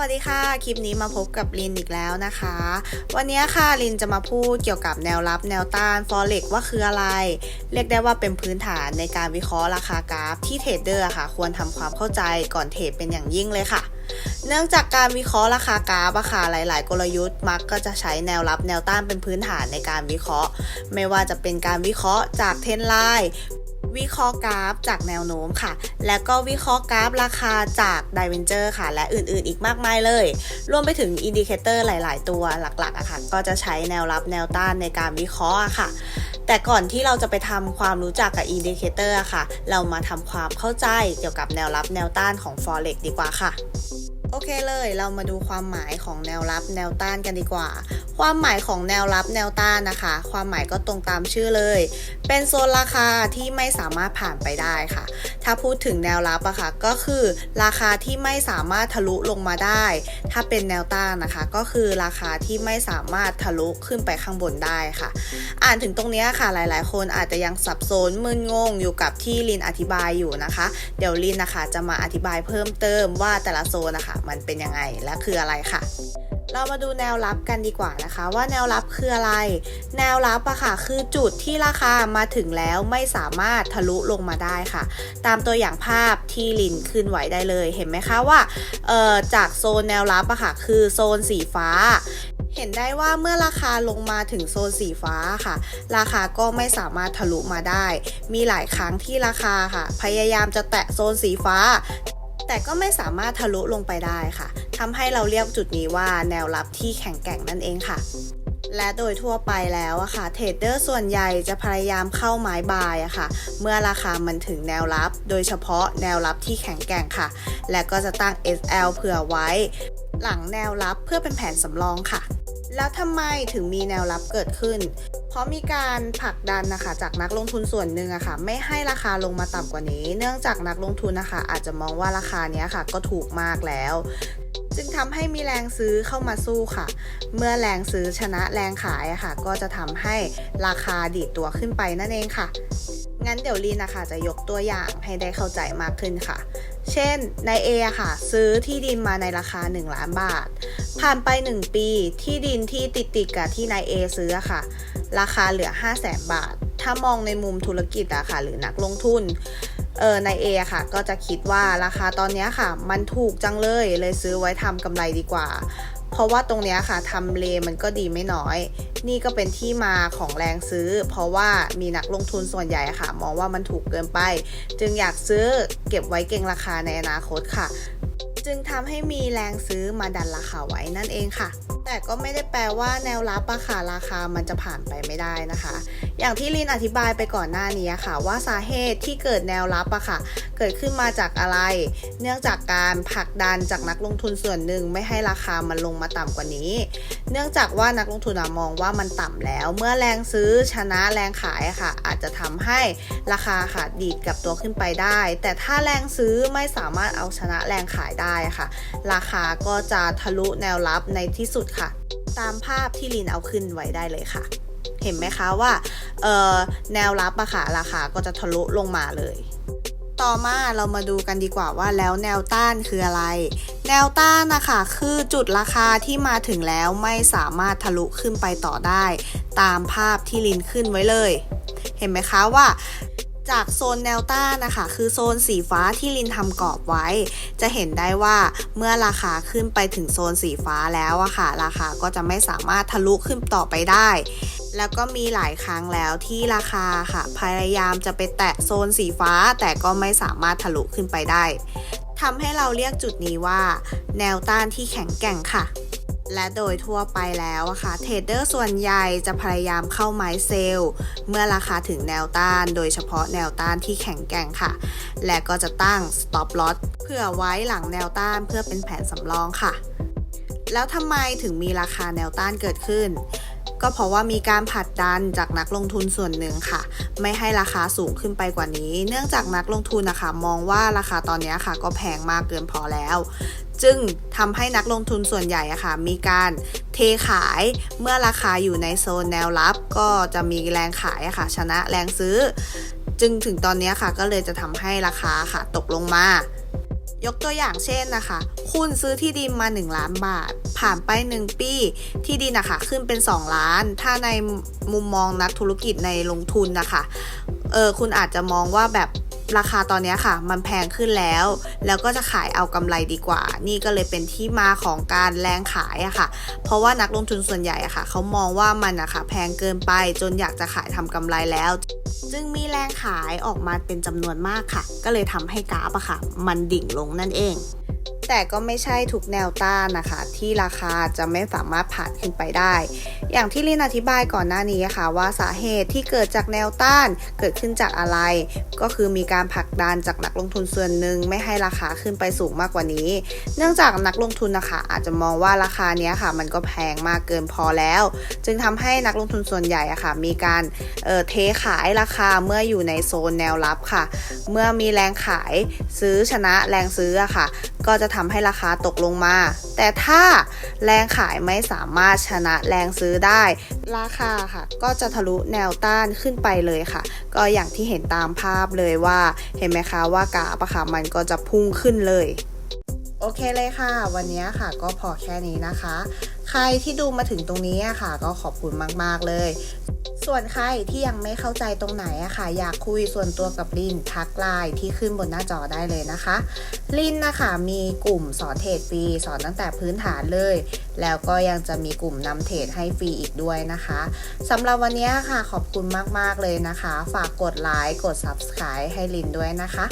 วัสดีค่ะ คลิปนี้มาพบกับลินอีกแล้วนะคะ วันนี้ค่ะลินจะมาพูดเกี่ยวกับแนวรับแนวต้าน forex ว่าคืออะไร เรียกได้ว่าเป็นพื้นฐานในการวิเคราะห์ราคากราฟ ที่เทรดเดอร์ค่ะ ควรทำความเข้าใจก่อนเทรดเป็นอย่างยิ่งเลยค่ะ เนื่องจากการวิเคราะห์ราคากราฟอะค่ะหลาย ๆ กลยุทธ์มักก็จะใช้แนวรับแนวต้านเป็นพื้นฐานในการวิเคราะห์ ไม่ว่าจะเป็นการวิเคราะห์จากเทรนไลน์ วิเคราะห์กราฟจากแนวโน้มค่ะ และก็วิเคราะห์กราฟราคาจากไดเวนเจอร์ค่ะ และอื่นๆ อีกมากมายเลย รวมไปถึงอินดิเคเตอร์หลาย ๆ ตัวหลักๆอะค่ะ ก็จะใช้แนวรับแนวต้านในการวิเคราะห์อะค่ะ แต่ก่อนที่เราจะไปทำความรู้จักกับอินดิเคเตอร์ค่ะ เรามาทำความเข้าใจเกี่ยวกับแนวรับแนวต้านของ forex ดีกว่าค่ะ โอเคเลยเรามาดูความหมายของแนวรับแนวต้านกันดีกว่า ความหมายของแนวรับแนวต้านนะคะ ความหมายก็ตรงตามชื่อเลย เป็นโซนราคาที่ไม่สามารถผ่านไปได้ค่ะ ถ้าพูดถึงแนวรับอะค่ะก็คือราคาที่ไม่สามารถทะลุลงมาได้ ถ้าเป็นแนวต้านนะคะ ก็คือราคาที่ไม่สามารถทะลุขึ้นไปข้างบนได้ค่ะ อ่านถึงตรงนี้ค่ะหลาย ๆ คนอาจจะยังสับสนมึนงงอยู่กับที่ลินอธิบายอยู่นะคะ เดี๋ยวลินนะคะจะมาอธิบายเพิ่มเติมว่าแต่ละโซนนะคะมันเป็นยังไงและคืออะไรค่ะ เรามาดูแนวรับกันดีกว่านะคะ ว่าแนวรับคืออะไร แนวรับอะค่ะคือจุดที่ราคามาถึงแล้วไม่สามารถทะลุลงมาได้ค่ะ ตามตัวอย่างภาพที่ลินขึ้นไหวได้เลยเห็นไหมคะว่าจากโซนแนวรับอะค่ะคือโซนสีฟ้าเห็นได้ว่าเมื่อราคาลงมาถึงโซนสีฟ้าค่ะ ราคาก็ไม่สามารถทะลุมาได้ มีหลายครั้งที่ราคาค่ะ พยายามจะแตะโซนสีฟ้า แต่ก็ไม่สามารถทะลุลงไปได้ค่ะทำให้เราเรียกจุดนี้ว่าแนวรับที่แข็งแกร่งนั่นเองค่ะ และโดยทั่วไปแล้วอะค่ะเทรดเดอร์ส่วนใหญ่จะพยายามเข้าไม้บายอะค่ะ เมื่อราคามันถึงแนวรับ โดยเฉพาะแนวรับที่แข็งแกร่งค่ะ และก็จะตั้ง SL เผื่อไว้ หลังแนวรับเพื่อเป็นแผนสำรองค่ะ แล้วทำไมถึงมีแนวรับเกิดขึ้น เพราะมีการผลักดันนะคะจากนักลงทุนส่วนหนึ่งอะค่ะไม่ให้ราคาลงมาต่ำกว่านี้ เนื่องจากนักลงทุนนะคะอาจจะมองว่าราคาเนี้ยค่ะก็ถูกมากแล้ว จึงทำให้มีแรงซื้อเข้ามาสู้ค่ะ เมื่อแรงซื้อชนะแรงขายอะค่ะ ก็จะทำให้ราคาดีดตัวขึ้นไปนั่นเองค่ะ งั้นเดี๋ยวลีนนะคะจะยกตัวอย่างให้ได้เข้าใจมากขึ้นค่ะ เช่นนายเอค่ะ ซื้อที่ดินมาในราคา 1 ล้านบาท ผ่านไป 1 ปีที่ดินที่ติดติดกับที่นายเอซื้อค่ะ ราคาเหลือ 5 0 0แสนบาท ถ้ามองในมุมธุรกิจอะค่ะ หรือนักลงทุนเออนายเอค่ะ ก็จะคิดว่าราคาตอนนี้ค่ะ มันถูกจังเลยเลยซื้อไว้ทำกำไรดีกว่า เพราะว่าตรงเนี้ยค่ะทำเลมันก็ดีไม่น้อย นี่ก็เป็นที่มาของแรงซื้อ เพราะว่ามีนักลงทุนส่วนใหญ่ค่ะ มองว่ามันถูกเกินไป จึงอยากซื้อเก็บไว้เก่งราคาในอนาคตค่ะ จึงทำให้มีแรงซื้อมาดันราคาไว้นั่นเองค่ะแต่ก็ไม่ได้แปลว่าแนวรับอะค่ะราคามันจะผ่านไปไม่ได้นะคะ อย่างที่ลินอธิบายไปก่อนหน้านี้ค่ะ ว่าสาเหตุที่เกิดแนวรับอะค่ะ เกิดขึ้นมาจากอะไร เนื่องจากการผลักดันจากนักลงทุนส่วนหนึ่งไม่ให้ราคามันลงมาต่ำกว่านี้ เนื่องจากว่านักลงทุนอมองว่ามันต่ำแล้ว เมื่อแรงซื้อชนะแรงขายค่ะ อาจจะทำให้ราคาค่ะดีดกลับตัวขึ้นไปได้ แต่ถ้าแรงซื้อไม่สามารถเอาชนะแรงขายได้ค่ะ ราคาก็จะทะลุแนวรับในที่สุดค่ะ ตามภาพที่ลินเอาขึ้นไว้ได้เลยค่ะ เห็นไหมคะว่าแนวรับอะค่ะราคาก็จะทะลุลงมาเลย ต่อมาเรามาดูกันดีกว่าว่าแล้วแนวต้านคืออะไร แนวต้านนะคะคือจุดราคาที่มาถึงแล้วไม่สามารถทะลุขึ้นไปต่อได้ ตามภาพที่ลินขึ้นไว้เลย เห็นไหมคะว่า จากโซนแนวต้านนะคะ คือโซนสีฟ้าที่ลินทำกรอบไว้ จะเห็นได้ว่าเมื่อราคาขึ้นไปถึงโซนสีฟ้าแล้วอะค่ะ ราคาก็จะไม่สามารถทะลุขึ้นต่อไปได้ แล้วก็มีหลายครั้งแล้วที่ราคาค่ะ พยายามจะไปแตะโซนสีฟ้า แต่ก็ไม่สามารถทะลุขึ้นไปได้ทำให้เราเรียกจุดนี้ว่า แนวต้านที่แข็งแกร่งค่ะ และโดยทั่วไปแล้วอะค่ะเทรดเดอร์ส่วนใหญ่จะพยายามเข้าไม้เซลล์เมื่อราคาถึงแนวต้าน โดยเฉพาะแนวต้านที่แข็งแกร่งค่ะ และก็จะตั้ง stop loss เพื่อไว้หลังแนวต้านเพื่อเป็นแผนสำรองค่ะ แล้วทำไมถึงมีราคาแนวต้านเกิดขึ้น ก็เพราะว่ามีการผลักดันจากนักลงทุนส่วนหนึ่งค่ะ ไม่ให้ราคาสูงขึ้นไปกว่านี้ เนื่องจากนักลงทุนนะคะ มองว่าราคาตอนนี้ค่ะ ก็แพงมากเกินพอแล้ว จึงทำให้นักลงทุนส่วนใหญ่อะค่ะ มีการเทขายเมื่อราคาอยู่ในโซนแนวรับ ก็จะมีแรงขายอะค่ะ ชนะแรงซื้อ จึงถึงตอนนี้ค่ะ ก็เลยจะทำให้ราคาค่ะ ตกลงมายกตัวอย่างเช่นนะคะ คุณซื้อที่ดินมา 1 ล้านบาท ผ่านไป 1 ปี ที่ดินนะคะขึ้นเป็น 2 ล้าน ถ้าในมุมมองนักธุรกิจในลงทุนนะคะ เออคุณอาจจะมองว่าแบบ ราคาตอนนี้ค่ะ มันแพงขึ้นแล้ว แล้วก็จะขายเอากำไรดีกว่า นี่ก็เลยเป็นที่มาของการแรงขายอะค่ะ เพราะว่านักลงทุนส่วนใหญ่อะค่ะเขามองว่ามันอะค่ะแพงเกินไปจนอยากจะขายทำกำไรแล้ว จึงมีแรงขายออกมาเป็นจำนวนมากค่ะ ก็เลยทำให้กราฟอะค่ะ มันดิ่งลงนั่นเอง แต่ก็ไม่ใช่ทุกแนวต้านนะคะ ที่ราคาจะไม่สามารถผ่านขึ้นไปได้ อย่างที่ลินอธิบายก่อนหน้านี้ค่ะว่าสาเหตุที่เกิดจากแนวต้านเกิดขึ้นจากอะไร ก็คือมีการผลักดันจากนักลงทุนส่วนหนึ่งไม่ให้ราคาขึ้นไปสูงมากกว่านี้ เนื่องจากนักลงทุนนะคะ อาจจะมองว่าราคาเนี้ยค่ะ มันก็แพงมากเกินพอแล้ว จึงทำให้นักลงทุนส่วนใหญ่อะค่ะ มีการเเทขายราคาเมื่ออยู่ในโซนแนวรับค่ะ เมื่อมีแรงขายซื้อชนะแรงซื้ออะค่ะ ก็จะทำให้ราคาตกลงมา แต่ถ้าแรงขายไม่สามารถชนะแรงซื้อได้ ราคาค่ะ ก็จะทะลุแนวต้านขึ้นไปเลยค่ะ ก็อย่างที่เห็นตามภาพเลยว่า เห็นไหมคะว่ากราฟอะค่ะมันก็จะพุ่งขึ้นเลยโอเคเลยค่ะ วันนี้ค่ะก็พอแค่นี้นะคะ ใครที่ดูมาถึงตรงนี้ค่ะ ก็ขอบคุณมาก ๆ เลย ส่วนใครที่ยังไม่เข้าใจตรงไหนอะค่ะ อยากคุยส่วนตัวกับลินทักไลน์ที่ขึ้นบนหน้าจอได้เลยนะคะ ลินนะคะมีกลุ่มสอนเทรดฟรีสอนตั้งแต่พื้นฐานเลย แล้วก็ยังจะมีกลุ่มนำเทรดให้ฟรีอีกด้วยนะคะสำหรับวันนี้ค่ะขอบคุณมากๆเลยนะคะ ฝากกดไลค์กด Subscribe ให้ลินด้วยนะคะ